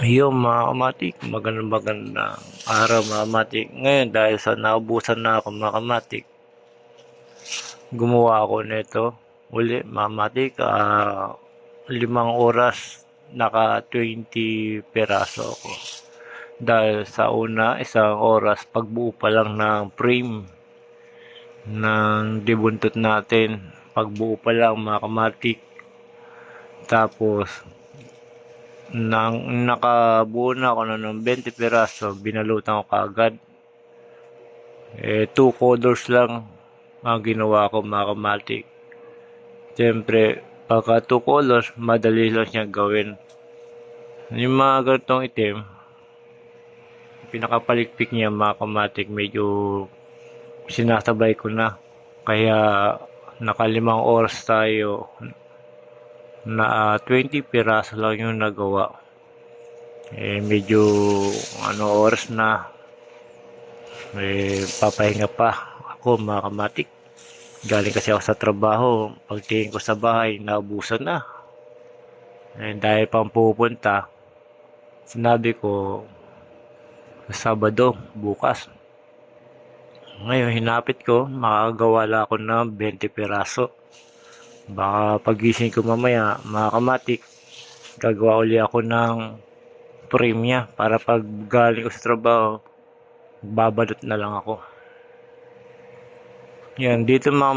Yung mga kamatik, magandang magandang araw mga kamatik. Ngayon dahil sa naubusan na ako mga kamatik, gumawa ako nito. Uli mga kamatik, ah, limang oras naka 20 peraso ako. Dahil sa una, isang oras pagbuo pa lang ng frame ng dibuntot natin. Pagbuo pa lang mga kamatik. Tapos, nang nakabuo na ako na ng 20 piraso, binalutan ko kaagad. Eh, two colors lang ang ginawa ko mga kamatik. Siyempre, pagka two colors, madali lang siya gawin. Yung mga ganitong itim, pinakapalikpik niya mga medyo sinasabay ko na. Kaya, nakalimang oras tayo na ah, 20 piraso lang yung nagawa. Eh, medyo ano oras na. Eh, papahinga pa ako mga kamatik. Galing kasi ako sa trabaho. Pagtingin ko sa bahay, naubusan na. Eh, dahil pang pupunta, sinabi ko, sa Sabado, bukas. Ngayon, hinapit ko, makagawa lang ako ng 20 piraso. Baka pagising ko mamaya, mga kamatik, gagawa uli ako ng niya para pag galing ko sa trabaho, babalot na lang ako. Yan, dito mga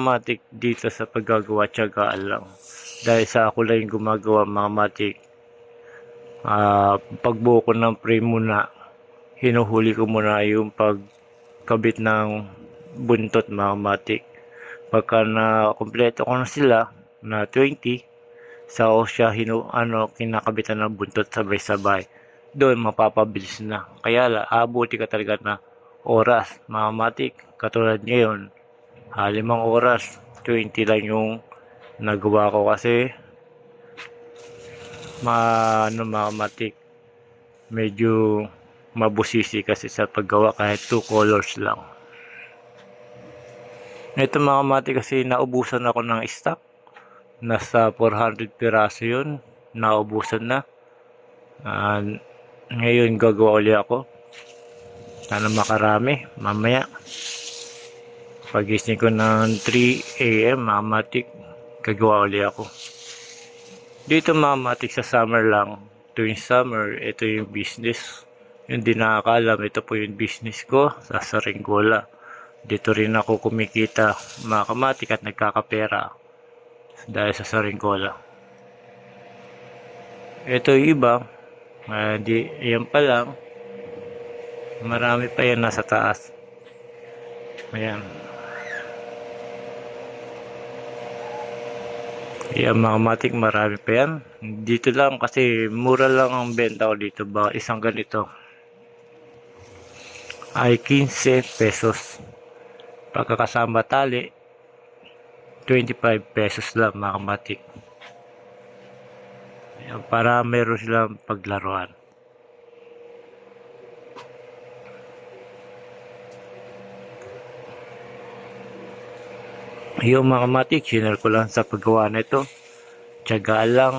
dito sa paggagawa, tiyagaan lang. Dahil sa ako lang yung gumagawa mga kamatik, ah pagbuo ko ng frame muna, hinuhuli ko muna yung pagkabit ng buntot mga pagka na kompleto ko na sila na 20 sa siya hinu ano kinakabitan ng buntot sabay-sabay. Doon mapapabilis na. Kaya la abuti ka talaga na oras mamatik katulad ngayon ah, limang oras 20 lang yung nagawa ko kasi ma ano mamatik medyo mabusisi kasi sa paggawa kahit two colors lang. Ito mga mati kasi naubusan ako ng stock. Nasa 400 piraso yun. Naubusan na. Ah, ngayon gagawa uli ako. Sana makarami. Mamaya. Pagising ko ng 3 a.m. mga matik. Gagawa uli ako. Dito mga matik sa summer lang. Tuwing summer, ito yung business. Yung di nakakalam, ito po yung business ko sa Saringola dito rin ako kumikita mga kamatik at nagkakapera dahil sa saringgola ito iba uh, di, yan pa lang. Marami pa yan nasa taas. Ayan. Yan mga kamatik marami pa yan. Dito lang kasi mura lang ang benta ko dito ba isang ganito. Ay 15 pesos. Pagkakasama tali 25 pesos lang mga kamatik Ayan, para meron silang paglaruan. Yung mga kamatik sinare ko lang sa paggawa nito. Tiyaga lang.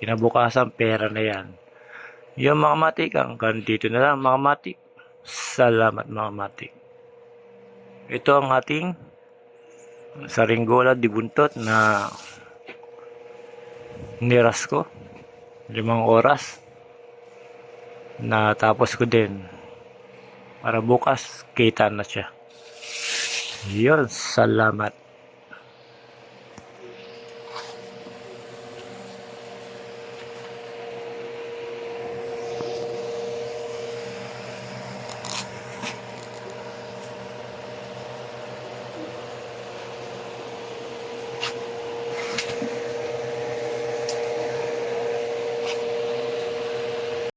Kinabukasan pera na yan. Yung mga kamatik hanggang dito na lang mga kamatik salamat mga kamatik ito ang ating saringgola di buntot na niras ko. Limang oras. Na tapos ko din. Para bukas, kita na siya. Yun, salamat.